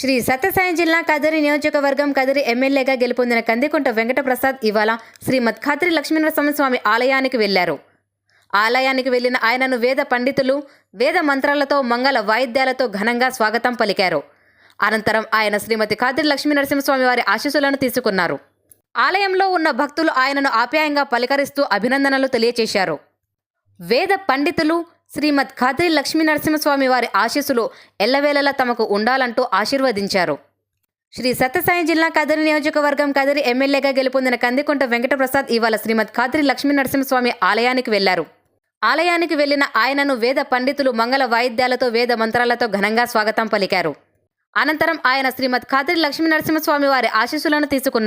శ్రీ సత్యసాయి జిల్లా కదిరి నియోజకవర్గం కదిరి ఎమ్మెల్యేగా గెలుపొందిన కందికుంట వెంకటప్రసాద్ ఇవాళ శ్రీమద్ ఖాద్రి లక్ష్మీనరసింహ స్వామి ఆలయానికి వెళ్ళారు ఆలయానికి వెళ్ళిన ఆయనను వేద పండితులు వేద మంత్రాలతో మంగళ వాయిద్యాలతో ఘనంగా స్వాగతం పలికారు. అనంతరం ఆయన శ్రీమతి ఖాద్రి లక్ష్మీనరసింహస్వామి వారి ఆశీస్సులను తీసుకున్నారు. ఆలయంలో ఉన్న భక్తులు ఆయనను ఆప్యాయంగా పలకరిస్తూ అభినందనలు తెలియచేశారు. వేద పండితులు శ్రీమద్ ఖాద్రి లక్ష్మీనరసింహస్వామి వారి ఆశీస్సులు ఎల్లవేళలా తమకు ఉండాలంటూ ఆశీర్వదించారు. శ్రీ సత్యసాయి జిల్లా కదిరి నియోజకవర్గం కదిరి ఎమ్మెల్యేగా గెలుపొందిన కందికుంట వెంకటప్రసాద్ ఇవాళ శ్రీమద్ ఖాద్రి లక్ష్మీనరసింహస్వామి ఆలయానికి వెళ్ళారు. ఆలయానికి వెళ్ళిన ఆయనను వేద పండితులు మంగళ వాయిద్యాలతో వేద మంత్రాలతో ఘనంగా స్వాగతం పలికారు. అనంతరం ఆయన శ్రీమద్ ఖాద్రి లక్ష్మీనరసింహస్వామి వారి ఆశీస్సులను తీసుకున్నారు.